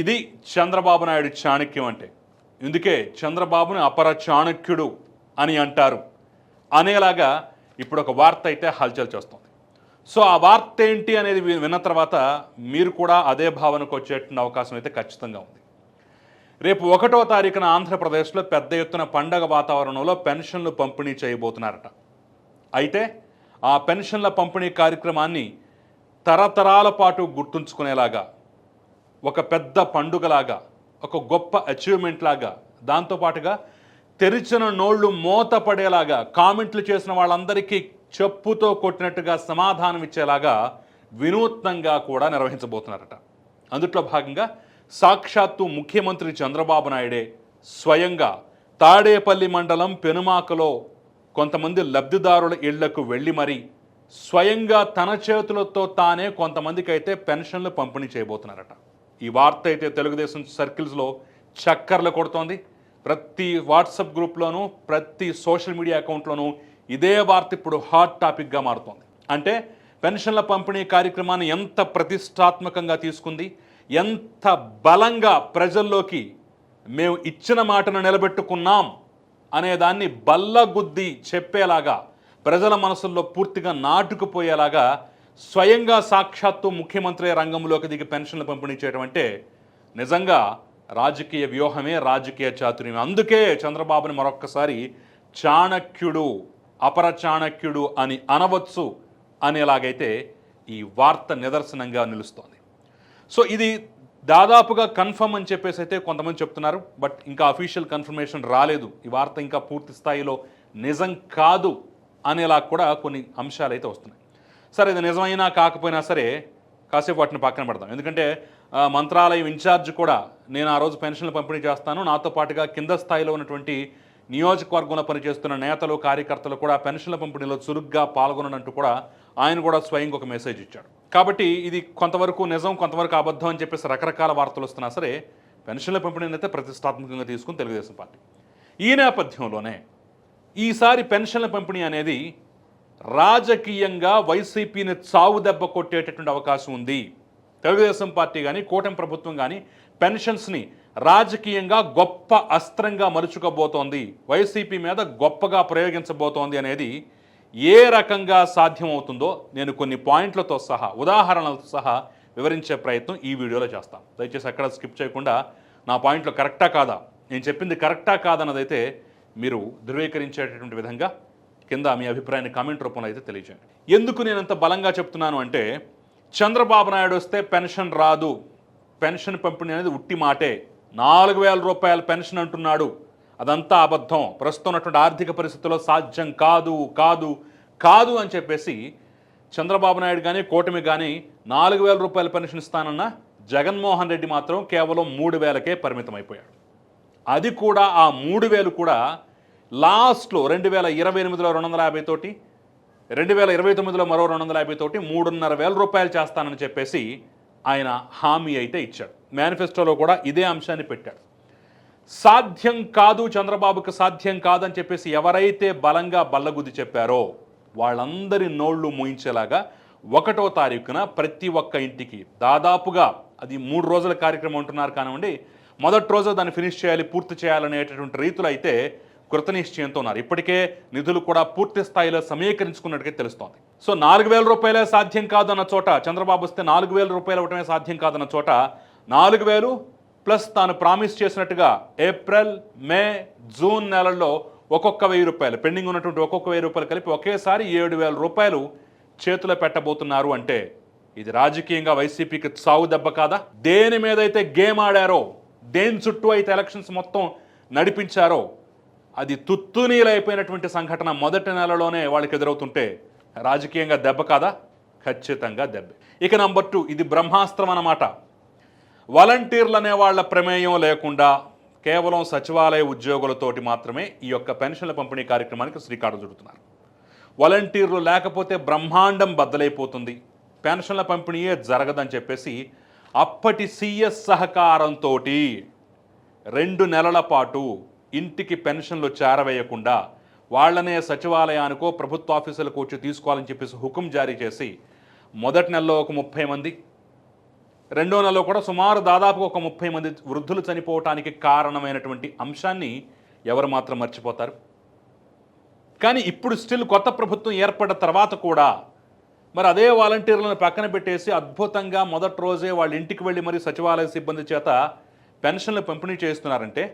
ఇది చంద్రబాబు నాయుడు చాణక్యం అంటే. ఇందుకే చంద్రబాబుని అపర చాణక్యుడు అని అంటారు. అనేలాగా ఇప్పుడు ఒక వార్త అయితే హల్చల్ చేస్తుంది. సో ఆ వార్త ఏంటి అనేది వి- విన్న తర్వాత మీరు కూడా అదే భావనకు వచ్చేటువంటి అవకాశం అయితే ఖచ్చితంగా ఉంది. రేపు ఒకటో తారీఖున ఆంధ్రప్రదేశ్లో పెద్ద ఎత్తున పండగ వాతావరణంలో పెన్షన్లు పంపిణీ చేయబోతున్నారట. అయితే ఆ పెన్షన్ల పంపిణీ కార్యక్రమాన్ని తరతరాల పాటు గుర్తుంచుకునేలాగా ఒక పెద్ద పండుగలాగా ఒక గొప్ప అచీవ్మెంట్ లాగా దాంతోపాటుగా తెరిచిన నోళ్ళు మూతపడేలాగా కామెంట్లు చేసిన వాళ్ళందరికీ చెప్పుతో కొట్టినట్టుగా సమాధానం ఇచ్చేలాగా వినూత్నంగా కూడా నిర్వహించబోతున్నారట. అందుట్లో భాగంగా సాక్షాత్తు ముఖ్యమంత్రి చంద్రబాబు నాయుడే స్వయంగా తాడేపల్లి మండలం పెనుమాకలో కొంతమంది లబ్ధిదారుల ఇళ్ళకు వెళ్ళి మరీ స్వయంగా తన చేతులతో తానే కొంతమందికి అయితే పెన్షన్లు పంపిణీ చేయబోతున్నారట. ఈ వార్త అయితే తెలుగుదేశం సర్కిల్స్లో చక్కర్లు కొడుతోంది. ప్రతి వాట్సాప్ గ్రూప్లోనూ ప్రతి సోషల్ మీడియా అకౌంట్లోనూ ఇదే వార్త ఇప్పుడు హాట్ టాపిక్గా మారుతోంది. అంటే పెన్షన్ల పంపిణీ కార్యక్రమాన్ని ఎంత ప్రతిష్టాత్మకంగా తీసుకుంది ఎంత బలంగా ప్రజల్లోకి మేము ఇచ్చిన మాటను నిలబెట్టుకున్నాం అనేదాన్ని బల్లగుద్ది చెప్పేలాగా ప్రజల మనసుల్లో పూర్తిగా నాటుకుపోయేలాగా స్వయంగా సాక్షాత్తు ముఖ్యమంత్రి రంగంలోకి దిగి పెన్షన్లు పంపిణీ చేయడం అంటే నిజంగా రాజకీయ వ్యూహమే రాజకీయ చాతుర్యం అందుకే చంద్రబాబుని మరొక్కసారి చాణక్యుడు అపర చాణక్యుడు అని అనవచ్చు అనేలాగైతే ఈ వార్త నిదర్శనంగా నిలుస్తోంది. సో ఇది దాదాపుగా కన్ఫర్మ్ అని చెప్పేసి అయితే కొంతమంది చెప్తున్నారు. బట్ ఇంకా అఫీషియల్ కన్ఫర్మేషన్ రాలేదు. ఈ వార్త ఇంకా పూర్తి స్థాయిలో నిజం కాదు అనేలా కూడా కొన్ని అంశాలు అయితే వస్తున్నాయి. సరే ఇది నిజమైనా కాకపోయినా సరే కాసేపు వాటిని పక్కన పెడదాం. ఎందుకంటే మంత్రాలయం ఇన్ఛార్జ్ కూడా నేను ఆ రోజు పెన్షన్లు పంపిణీ చేస్తాను. నాతో పాటుగా కింద స్థాయిలో ఉన్నటువంటి నియోజకవర్గంలో పనిచేస్తున్న నేతలు కార్యకర్తలు కూడా పెన్షన్ల పంపిణీలో చురుగ్గా పాల్గొననంటూ కూడా ఆయన కూడా స్వయంగా ఒక మెసేజ్ ఇచ్చాడు. కాబట్టి ఇది కొంతవరకు నిజం కొంతవరకు అబద్ధం అని చెప్పేసి రకరకాల వార్తలు వస్తున్నా సరే పెన్షన్ల పంపిణీని అయితే ప్రతిష్టాత్మకంగా తీసుకుని తెలుగుదేశం పార్టీ. ఈ నేపథ్యంలోనే ఈసారి పెన్షన్ల పంపిణీ అనేది రాజకీయంగా వైసీపీని చావు దెబ్బ కొట్టేటటువంటి అవకాశం ఉంది. తెలుగుదేశం పార్టీ కానీ కూటమి ప్రభుత్వం కానీ పెన్షన్స్ని రాజకీయంగా గొప్ప అస్త్రంగా మలుచుకోబోతోంది. వైసీపీ మీద గొప్పగా ప్రయోగించబోతోంది అనేది ఏ రకంగా సాధ్యమవుతుందో నేను కొన్ని పాయింట్లతో సహా ఉదాహరణలతో సహా వివరించే ప్రయత్నం ఈ వీడియోలో చేస్తాను దయచేసి అక్కడ స్కిప్ చేయకుండా నా పాయింట్లు కరెక్టా కాదా? నేను చెప్పింది కరెక్టా కాదన్నదైతే మీరు ధృవీకరించేటటువంటి విధంగా కింద మీ అభిప్రాయాన్ని కామెంట్ రూపంలో అయితే తెలియజేయండి. ఎందుకు నేను అంత బలంగా చెప్తున్నాను అంటే చంద్రబాబు నాయుడు వస్తే పెన్షన్ రాదు. పెన్షన్ పంపిణీ అనేది ఉట్టి మాటే. నాలుగు వేల రూపాయల పెన్షన్ అంటున్నాడు. అదంతా అబద్ధం. ప్రస్తుతం ఉన్నటువంటి ఆర్థిక పరిస్థితుల్లో సాధ్యం కాదు కాదు కాదు అని చెప్పేసి చంద్రబాబు నాయుడు కానీ కూటమి కానీ నాలుగు వేల రూపాయల పెన్షన్ ఇస్తానన్న జగన్మోహన్ రెడ్డి మాత్రం కేవలం మూడు వేలకే పరిమితం అయిపోయాడు అది కూడా ఆ మూడు వేలు కూడా లాస్ట్లో రెండు వేల ఇరవై ఎనిమిదిలో రెండు వందల యాభై తోటి రెండు వేల ఇరవై తొమ్మిదిలో మరో రెండు వందల యాభై తోటి మూడున్నర వేల రూపాయలు చేస్తానని చెప్పేసి ఆయన హామీ అయితే ఇచ్చాడు. మేనిఫెస్టోలో కూడా ఇదే అంశాన్ని పెట్టాడు. సాధ్యం కాదు చంద్రబాబుకు సాధ్యం కాదని చెప్పేసి ఎవరైతే బలంగా బల్లగుద్ది చెప్పారో వాళ్ళందరి నోళ్ళు మూయించేలాగా ఒకటో తారీఖున ప్రతి ఒక్క ఇంటికి దాదాపుగా అది మూడు రోజుల కార్యక్రమం ఉంటున్నారు కానివ్వండి మొదటి రోజు దాన్ని ఫినిష్ చేయాలి పూర్తి చేయాలనేటటువంటి రీతులు అయితే కృతనిశ్చయంతో ఉన్నారు. ఇప్పటికే నిధులు కూడా పూర్తి స్థాయిలో సమీకరించుకున్నట్టుగా తెలుస్తోంది. సో నాలుగు వేల రూపాయలే సాధ్యం కాదన్న చోట చంద్రబాబు వస్తే నాలుగు వేల రూపాయలు ఇవ్వటమే సాధ్యం కాదన్న చోట నాలుగు వేలు ప్లస్ తాను ప్రామిస్ చేసినట్టుగా ఏప్రిల్ మే జూన్ నెలల్లో ఒక్కొక్క వెయ్యి రూపాయలు పెండింగ్ ఉన్నటువంటి ఒక్కొక్క వెయ్యి రూపాయలు కలిపి ఒకేసారి ఏడు వేల రూపాయలు చేతిలో పెట్టబోతున్నారు అంటే ఇది రాజకీయంగా వైసీపీకి సాగు దెబ్బ కాదా? దేని మీద అయితే గేమ్ ఆడారో దేని చుట్టూ అయితే ఎలక్షన్స్ మొత్తం నడిపించారో అది తుత్తునీలైపోయినటువంటి సంఘటన మొదటి నెలలోనే వాళ్ళకి ఎదురవుతుంటే రాజకీయంగా దెబ్బ కాదా? ఖచ్చితంగా దెబ్బ. ఇక నంబర్ టూ ఇది బ్రహ్మాస్త్రం అన్నమాట. వాలంటీర్లు అనే వాళ్ళ ప్రమేయం లేకుండా కేవలం సచివాలయ ఉద్యోగులతోటి మాత్రమే ఈ యొక్క పెన్షన్ల పంపిణీ కార్యక్రమానికి శ్రీకారం చుడుతున్నారు. వాలంటీర్లు లేకపోతే బ్రహ్మాండం బద్దలైపోతుంది. పెన్షన్ల పంపిణీయే జరగదని చెప్పేసి అప్పటి సీఎస్ సహకారంతో రెండు నెలల పాటు ఇంటికి పెన్షన్లు చేరవేయకుండా వాళ్ళనే సచివాలయానికో ప్రభుత్వ ఆఫీసులకు వచ్చి తీసుకోవాలని చెప్పేసి హుకుం జారీ చేసి మొదటి నెలలో ఒక ముప్పై మంది రెండో నెలలో కూడా సుమారు దాదాపు ఒక ముప్పై మంది వృద్ధులు చనిపోవటానికి కారణమైనటువంటి అంశాన్ని ఎవరు మాత్రం మర్చిపోతారు. కానీ ఇప్పుడు స్టిల్ కొత్త ప్రభుత్వం ఏర్పడిన తర్వాత కూడా మరి అదే వాలంటీర్లను పక్కన పెట్టేసి అద్భుతంగా మొదటి రోజే వాళ్ళ ఇంటికి వెళ్ళి మరి సచివాలయ సిబ్బంది చేత పెన్షన్లు పంపిణీ చేస్తున్నారంటే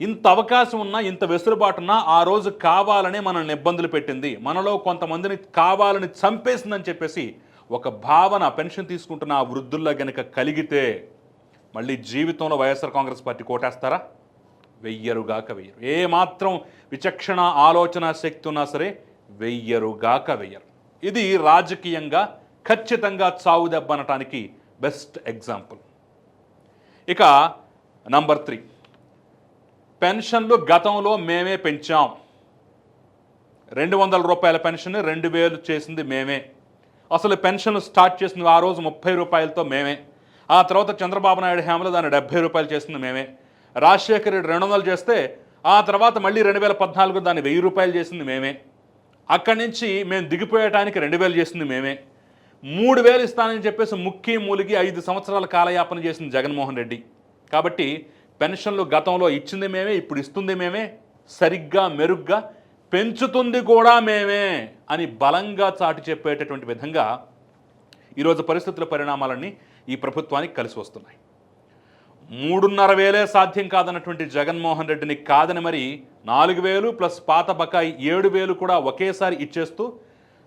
ఇంత అవకాశం ఉన్నా ఇంత వెసులుబాటున్నా ఆ రోజు కావాలనే మనల్ని ఇబ్బందులు పెట్టింది. మనలో కొంతమందిని కావాలని చంపేసిందని చెప్పేసి ఒక భావన పెన్షన్ తీసుకుంటున్న ఆ వృద్ధుల్లో గనక కలిగితే మళ్ళీ జీవితంలో వైఎస్ఆర్ కాంగ్రెస్ పార్టీ కోటేస్తారా? వెయ్యరుగాక వెయ్యరు. ఏ మాత్రం విచక్షణ ఆలోచన శక్తి ఉన్నా సరే వెయ్యరుగాక వెయ్యరు. ఇది రాజకీయంగా ఖచ్చితంగా చావు దెబ్బ అనటానికి బెస్ట్ ఎగ్జాంపుల్. ఇక నంబర్ త్రీ. పెన్షన్లు గతంలో మేమే పెంచాం. రెండు వందల రూపాయల పెన్షన్ రెండు వేలు చేసింది మేమే. అసలు పెన్షన్ స్టార్ట్ చేసింది ఆ రోజు ముప్పై రూపాయలతో మేమే. ఆ తర్వాత చంద్రబాబు నాయుడు హేమలో దాన్ని డెబ్బై రూపాయలు చేసింది మేమే. రాజశేఖర్ రెడ్డి రెండు వందలు చేస్తే ఆ తర్వాత మళ్ళీ రెండు వేల పద్నాలుగు దాన్ని వెయ్యి రూపాయలు చేసింది మేమే. అక్కడి నుంచి మేము దిగిపోయటానికి రెండు వేలు చేసింది మేమే. మూడు వేలు ఇస్తానని చెప్పేసి ముక్కి మూలిగి ఐదు సంవత్సరాల కాలయాపన చేసింది జగన్మోహన్ రెడ్డి. కాబట్టి పెన్షన్లు గతంలో ఇచ్చింది మేమే ఇప్పుడు ఇస్తుంది మేమే సరిగ్గా మెరుగ్గా పెంచుతుంది కూడా మేమే అని బలంగా చాటి చెప్పేటటువంటి విధంగా ఈరోజు పరిస్థితుల పరిణామాలన్నీ ఈ ప్రభుత్వానికి కలిసి వస్తున్నాయి. మూడున్నర వేలే సాధ్యం కాదన్నటువంటి జగన్మోహన్ రెడ్డిని కాదని మరి నాలుగు వేలు ప్లస్ పాత బకాయి ఏడు వేలు కూడా ఒకేసారి ఇచ్చేస్తూ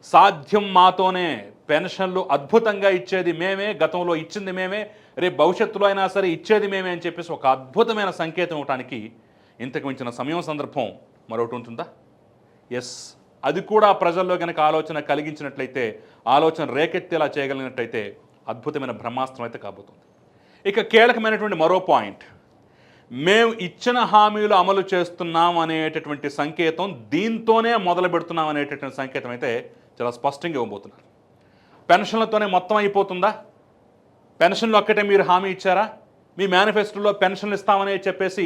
సాధ్యం మాతోనే పెన్షన్లు అద్భుతంగా ఇచ్చేది మేమే గతంలో ఇచ్చింది మేమే రేపు భవిష్యత్తులో అయినా సరే ఇచ్చేది మేమే అని చెప్పేసి ఒక అద్భుతమైన సంకేతం ఇవ్వటానికి ఇంతకు మించిన సమయం సందర్భం మరొకటి ఉంటుందా? ఎస్ అది కూడా ప్రజల్లో కనుక ఆలోచన కలిగించినట్లయితే ఆలోచన రేకెత్తేలా చేయగలిగినట్లయితే అద్భుతమైన బ్రహ్మాస్త్రం అయితే కాబోతుంది. ఇక కీలకమైనటువంటి మరో పాయింట్. మేము ఇచ్చిన హామీలు అమలు చేస్తున్నాం అనేటటువంటి సంకేతం దీంతోనే మొదలు పెడుతున్నాం అనేటటువంటి సంకేతం అయితే చాలా స్పష్టంగా ఇవ్వబోతున్నారు. పెన్షన్లతోనే మొత్తం అయిపోతుందా? పెన్షన్లు ఒక్కటే మీరు హామీ ఇచ్చారా? మీ మేనిఫెస్టోలో పెన్షన్లు ఇస్తామని చెప్పేసి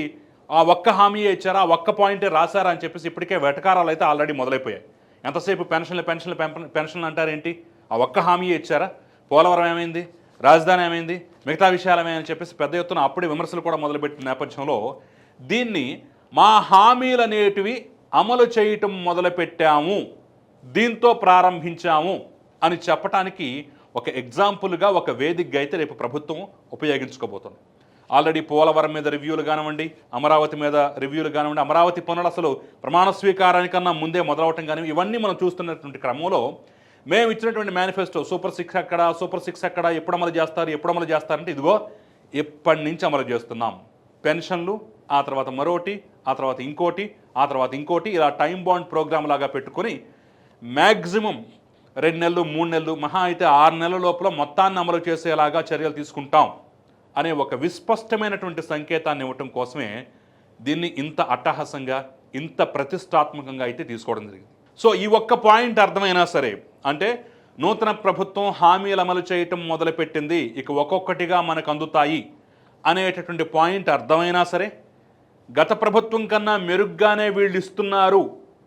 ఆ ఒక్క హామీ ఇచ్చారా? ఆ ఒక్క పాయింటే రాశారా అని చెప్పేసి ఇప్పటికే వెటకారాలు అయితే ఆల్రెడీ మొదలైపోయాయి. ఎంతసేపు పెన్షన్లు పెన్షన్లు పెన్షన్లు అంటారేంటి ఆ ఒక్క హామీ ఇచ్చారా? పోలవరం ఏమైంది? రాజధాని ఏమైంది? మిగతా విషయాలు ఏమైందని చెప్పేసి పెద్ద ఎత్తున అప్పుడే విమర్శలు కూడా మొదలుపెట్టిన నేపథ్యంలో దీన్ని మా హామీలు అనేటివి అమలు చేయటం మొదలుపెట్టాము. దీంతో ప్రారంభించాము అని చెప్పటానికి ఒక ఎగ్జాంపుల్గా ఒక వేదికగా అయితే రేపు ప్రభుత్వం ఉపయోగించుకోబోతుంది. ఆల్రెడీ పోలవరం మీద రివ్యూలు కానివ్వండి అమరావతి మీద రివ్యూలు కానివ్వండి అమరావతి పనులు అసలు ప్రమాణ స్వీకారానికన్నా ముందే మొదలవటం కానీ ఇవన్నీ మనం చూస్తున్నటువంటి క్రమంలో మేము ఇచ్చినటువంటి మేనిఫెస్టో సూపర్ సిక్స్ ఎక్కడ సూపర్ సిక్స్ ఎక్కడ ఎప్పుడు అమలు చేస్తారు ఎప్పుడు అమలు చేస్తారంటే ఇదిగో ఎప్పటి నుంచి అమలు చేస్తున్నాం. పెన్షన్లు ఆ తర్వాత మరోటి ఆ తర్వాత ఇంకోటి ఆ తర్వాత ఇంకోటి ఇలా టైం బాండ్ ప్రోగ్రామ్ లాగా పెట్టుకొని మ్యాక్సిమం రెండు నెలలు మూడు నెలలు మహా అయితే ఆరు నెలల లోపల మొత్తాన్ని అమలు చేసేలాగా చర్యలు తీసుకుంటాం అనే ఒక విస్పష్టమైనటువంటి సంకేతాన్ని ఇవ్వటం కోసమే దీన్ని ఇంత అట్టహాసంగా ఇంత ప్రతిష్టాత్మకంగా అయితే తీసుకోవడం జరిగింది. సో ఈ ఒక్క పాయింట్ అర్థమైనా సరే అంటే నూతన ప్రభుత్వం హామీలు అమలు చేయటం మొదలుపెట్టింది ఇక ఒక్కొక్కటిగా మనకు అందుతాయి అనేటటువంటి పాయింట్ అర్థమైనా సరే గత ప్రభుత్వం కన్నా మెరుగ్గానే వీళ్ళు ఇస్తున్నారు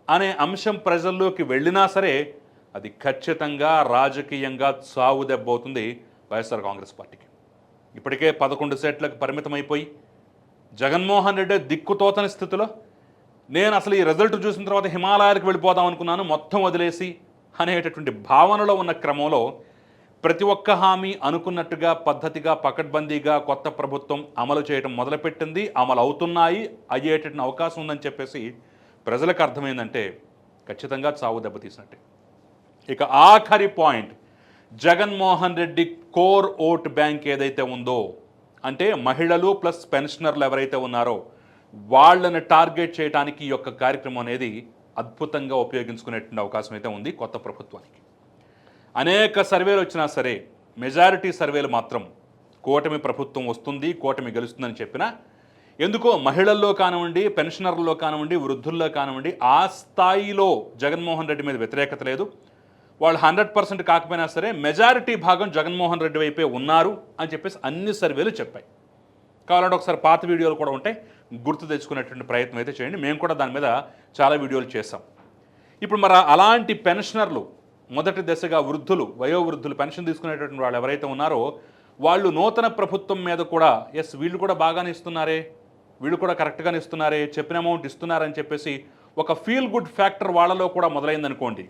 అనే అంశం ప్రజల్లోకి వెళ్ళినా సరే అది ఖచ్చితంగా రాజకీయంగా చావు దెబ్బవుతుంది వైఎస్ఆర్ కాంగ్రెస్ పార్టీకి. ఇప్పటికే పదకొండు సీట్లకు పరిమితమైపోయి జగన్మోహన్ రెడ్డి దిక్కుతోతని స్థితిలో నేను అసలు ఈ రిజల్ట్ చూసిన తర్వాత హిమాలయాలకు వెళ్ళిపోదాం అనుకున్నాను మొత్తం వదిలేసి అనేటటువంటి భావనలో ఉన్న క్రమంలో ప్రతి ఒక్క హామీ అనుకున్నట్టుగా పద్ధతిగా పకడ్బందీగా కొత్త ప్రభుత్వం అమలు చేయడం మొదలుపెట్టింది అమలు అవుతున్నాయి అయ్యేటటువంటి అవకాశం ఉందని చెప్పేసి ప్రజలకు అర్థమైందంటే ఖచ్చితంగా చావు దెబ్బతీసినట్టే ఇక ఆఖరి point Jaganmohan Reddy core vote bank ఏదైతే ఉందో అంటే మహిళలు ప్లస్ పెన్షనర్లు ఎవరైతే ఉన్నారో వాళ్ళని టార్గెట్ చేయడానికి ఈ యొక్క కార్యక్రమం అనేది అద్భుతంగా ఉపయోగించుకునేటువంటి అవకాశం అయితే ఉంది కొత్త ప్రభుత్వానికి. అనేక సర్వేలు వచ్చినా సరే మెజారిటీ సర్వేలు మాత్రం కూటమి ప్రభుత్వం వస్తుంది కూటమి గెలుస్తుందని చెప్పినా ఎందుకో మహిళల్లో కానివ్వండి పెన్షనర్లలో కానివ్వండి వృద్ధుల్లో కానివ్వండి ఆ స్థాయిలో జగన్మోహన్ రెడ్డి మీద వ్యతిరేకత లేదు. వాళ్ళు హండ్రెడ్ పర్సెంట్ కాకపోయినా సరే మెజారిటీ భాగం జగన్మోహన్ రెడ్డి వైపే ఉన్నారు అని చెప్పేసి అన్ని సర్వేలు చెప్పాయి. కావాలంటే ఒకసారి పాత వీడియోలు కూడా ఉంటాయి గుర్తు తెచ్చుకునేటువంటి ప్రయత్నం అయితే చేయండి. మేము కూడా దాని మీద చాలా వీడియోలు చేసాం ఇప్పుడు మరి అలాంటి పెన్షనర్లు మొదటి దశగా వృద్ధులు వయోవృద్ధులు పెన్షన్ తీసుకునేటటువంటి వాళ్ళు ఎవరైతే ఉన్నారో వాళ్ళు నూతన ప్రభుత్వం మీద కూడా ఎస్ వీళ్ళు కూడా బాగానే ఇస్తున్నారే వీళ్ళు కూడా కరెక్ట్గానే ఇస్తున్నారే చెప్పిన అమౌంట్ ఇస్తున్నారని చెప్పేసి ఒక ఫీల్ గుడ్ ఫ్యాక్టర్ వాళ్ళలో కూడా మొదలైందనుకోండి.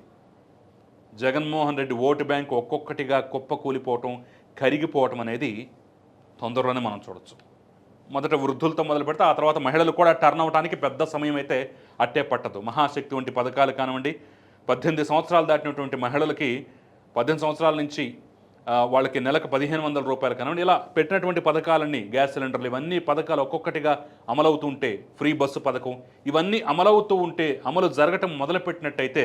జగన్మోహన్ రెడ్డి ఓటు బ్యాంక్ ఒక్కొక్కటిగా కుప్పకూలిపోవటం కరిగిపోవటం అనేది తొందరలోనే మనం చూడొచ్చు. మొదట వృద్ధులతో మొదలు పెడితే ఆ తర్వాత మహిళలు కూడా టర్న్ అవడానికి పెద్ద సమయం అయితే అట్టే పట్టదు. మహాశక్తి వంటి పథకాలు కానివ్వండి పద్దెనిమిది సంవత్సరాలు దాటినటువంటి మహిళలకి పద్దెనిమిది సంవత్సరాల నుంచి వాళ్ళకి నెలకు పదిహేను వందల రూపాయలు కానివ్వండి ఇలా పెట్టినటువంటి పథకాలన్నీ గ్యాస్ సిలిండర్లు ఇవన్నీ పథకాలు ఒక్కొక్కటిగా అమలవుతుంటే ఫ్రీ బస్సు పథకం ఇవన్నీ అమలవుతూ ఉంటే అమలు జరగటం మొదలుపెట్టినట్టయితే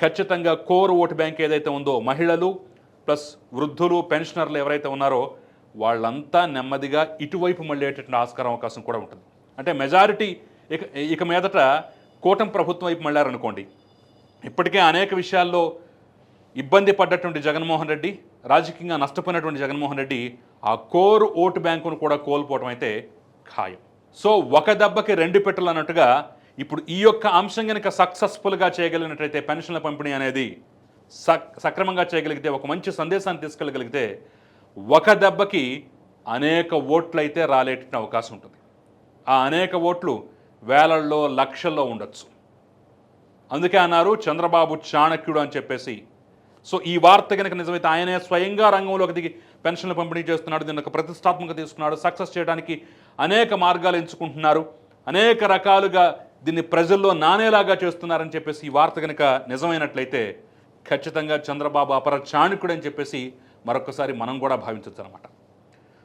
ఖచ్చితంగా కోర్ ఓటు బ్యాంక్ ఏదైతే ఉందో మహిళలు ప్లస్ వృద్ధులు పెన్షనర్లు ఎవరైతే ఉన్నారో వాళ్ళంతా నెమ్మదిగా ఇటువైపు మళ్ళేటటువంటి ఆస్కారం అవకాశం కూడా ఉంటుంది. అంటే మెజారిటీ ఇక ఇక మీదట కూటమి ప్రభుత్వం వైపు మళ్ళారనుకోండి. ఇప్పటికే అనేక విషయాల్లో ఇబ్బంది పడ్డటువంటి జగన్మోహన్ రెడ్డి రాజకీయంగా నష్టపోయినటువంటి జగన్మోహన్ రెడ్డి ఆ కోర్ ఓటు బ్యాంకును కూడా కోల్పోవడం అయితే ఖాయం. సో ఒక దెబ్బకి రెండు పెట్టలు అన్నట్టుగా ఇప్పుడు ఈ యొక్క అంశం కనుక సక్సెస్ఫుల్గా చేయగలిగినట్లయితే పెన్షన్ల పంపిణీ అనేది సక్ సక్రమంగా చేయగలిగితే ఒక మంచి సందేశాన్ని తీసుకెళ్ళగలిగితే ఒక దెబ్బకి అనేక ఓట్లు అయితే రాలేట అవకాశం ఉంటుంది. ఆ అనేక ఓట్లు వేలల్లో లక్షల్లో ఉండొచ్చు. అందుకే అన్నారు చంద్రబాబు చాణక్యుడు అని చెప్పేసి. సో ఈ వార్త కనుక నిజమైతే ఆయనే స్వయంగా రంగంలోకి దిగి పెన్షన్లు పంపిణీ చేస్తున్నాడు దీన్ని ఒక ప్రతిష్టాత్మక తీసుకున్నాడు సక్సెస్ చేయడానికి అనేక మార్గాలు ఎంచుకుంటున్నారు అనేక రకాలుగా దీన్ని ప్రజల్లో నానేలాగా చేస్తున్నారని చెప్పేసి ఈ వార్త కనుక నిజమైనట్లయితే ఖచ్చితంగా చంద్రబాబు అపర చాణుకుడు అని చెప్పేసి మరొకసారి మనం కూడా భావించవచ్చు అనమాట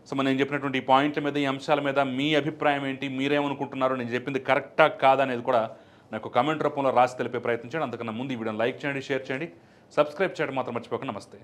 సో మనం నేను చెప్పినటువంటి ఈ పాయింట్ల మీద ఈ అంశాల మీద మీ అభిప్రాయం ఏంటి? మీరేమనుకుంటున్నారో? నేను చెప్పింది కరెక్టా కాదా అనేది కూడా నాకు కమెంట్ రూపంలో రాసి తెలిపే ప్రయత్నించండి అందుకన్నా ముందు ఈ వీడియోని లైక్ చేయండి షేర్ చేయండి. సబ్స్క్రైబ్ చేయడం మాత్రం మర్చిపోకండి. నమస్తే.